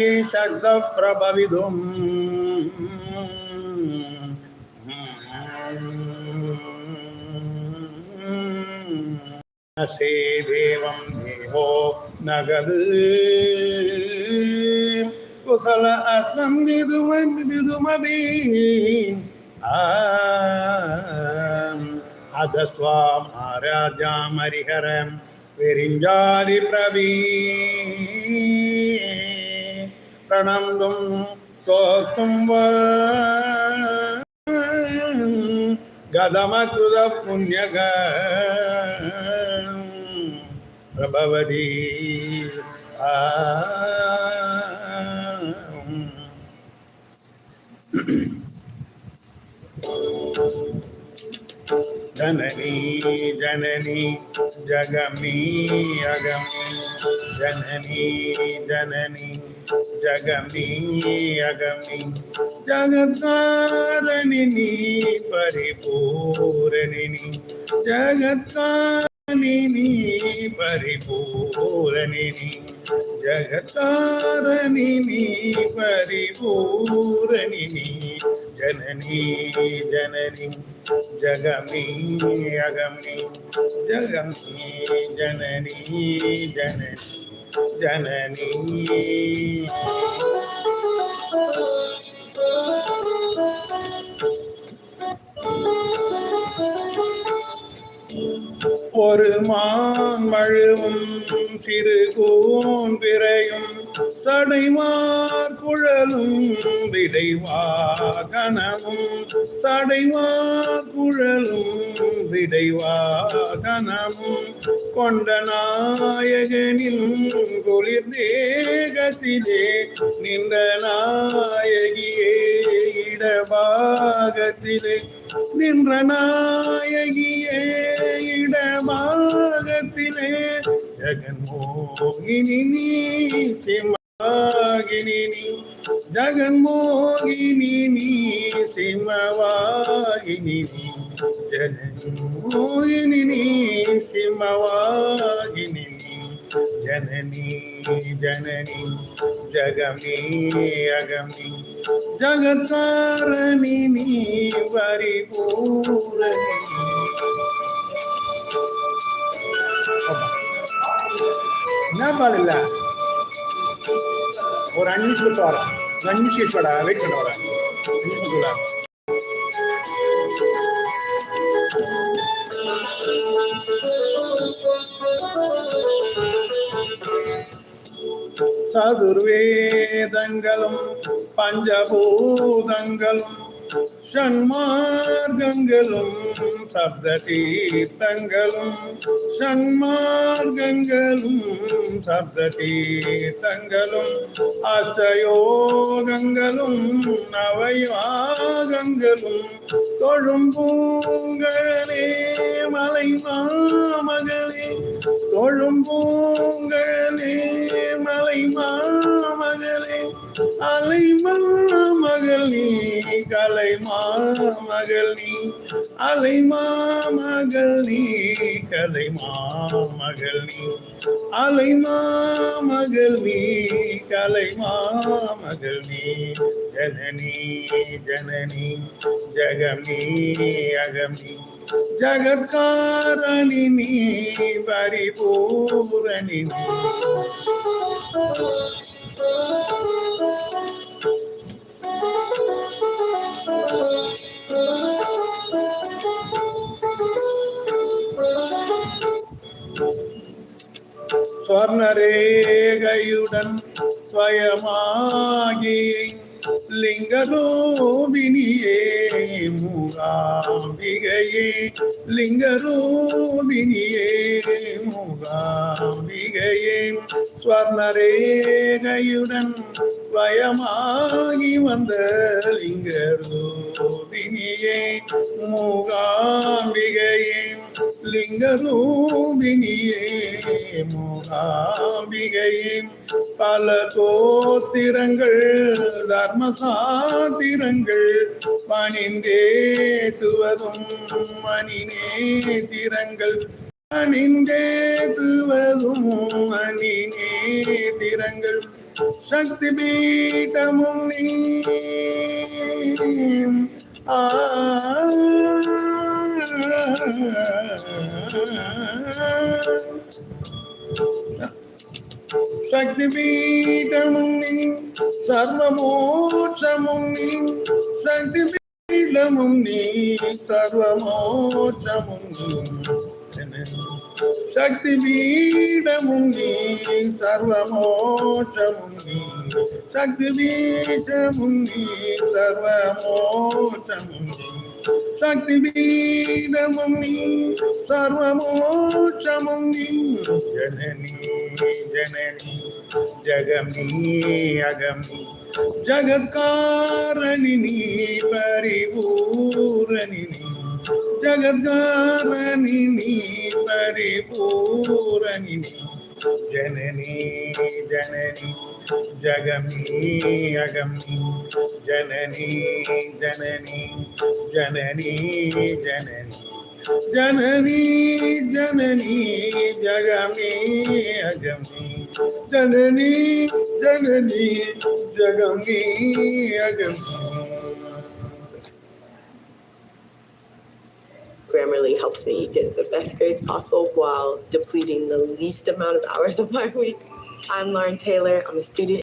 शब्दप्रभविदुम् से देवं देवो नगद् कुशल अस्मं विदुम विदुमपि अधस्वामाराजामरिहरं विरिञ्जादिप्रवी प्रणन्दुं स्तोतुं वा गदमकृत पुण्यग प्रभवति आ జననీ జననీ జగమీ అగమీ జననీ జననీ జగమీ అగమీ జగత్తారణిని పరిపూరణిని జగత్తారణిని పరిపూరణిని జగతారణిని పరిపూరణిని జననీ జననీ జగమీ అగమీ జగమీ జననీ జననీ జననీ ஒரு மான் சிறு கூன் பிறையும் சடைமார் குழலும் விடைவாகனமும் சடைமார் குழலும் விடைவாகனமும் கொண்ட நாயகனின் குளிர் தேகத்திலே நின்ற நாயகியே இடபாகத்திலே நின்ற நாயகியே இடபாகத்திலே ஜெகன்மோகினி நீ சிம்மாகினி நீ ஜெகன்மோகினி நீ சிம்மவாகினி நீ ஜெகன்மோகினி நீ சிம்மவாகினி நீ. ஜனனி ஜனனி ஜகமே அகமே ஜகத்தாரணி நீ பரிபூரணி என்ன பாடல ஒரு அஞ்சு நிமிஷம் வரா அஞ்சு நிமிஷம் வெயிட் பண்ண வரா அஞ்சு நிமிஷம் சதுர்வேதங்களும் பஞ்சபூதங்களும் ஷண்மார்க்கங்களும் சப்த தீர்த்தங்களும் ஷண்மார்க்கங்களும் சப்த தீர்த்தங்களும் அஷ்டயோகங்களும் நவயாகங்களும் தொழும் பூங்கழலே மலை மாமகளே தொழும் மாமகளே அலை மாமகள் நீ கலை மாமகள் நீ அலை மாமகள் நீ கலை மாமகள் நீ அலை மாமகள் நீ கலை மாமகள் நீ ஜனனி ஜனனி ஜகமி அகமி ஜகத்காரணி நீ பரிபூரணி நீ സ്വർണരേഖയുടൻ സ്വയമാകി ലിംഗരൂപിണിയേ മുഖാംബികയെ ലിംഗരൂപിണിയേ മുഖാംബികയെ സ്വർണരേഖയുടൻ സ്വയമാകി വന്ന ലിംഗരൂപിണിയേ മുഖാംബികയെ ലിംഗരൂപിണി மூகாம்பிகையின் பல கோத்திரங்கள் தர்மசாத்திரங்கள் பணிந்தேத்துவதும் மணிநேத்திரங்கள் அணிந்தேத்துவதும் மணிநேத்திரங்கள் சக்தி பீடமும் நீ ஆ சக்தி பீடமும் நீ சர்வமோட்சமும் சக்தி பீடமும் நீ சர்வமோட்சமும் நீ சக்தி பீடமும் நீ சர்வமோட்சமும் நீ. சக்தி பீடமும் நீ சர்வமோட்சமும் நீ சக்தி பீடமும் நீ சர்வமோட்சமும் நீ శక్తి వీరముని సర్వమోక్షముని. జనని జనని జగమి అగమి. జగత్కారణిని పరిపూరణిని జగద్గారణిని పరిపూరణిని జనని జనని Grammarly helps me get the best grades possible while depleting the least amount of hours of my week. I'm Lauren Taylor. I'm a student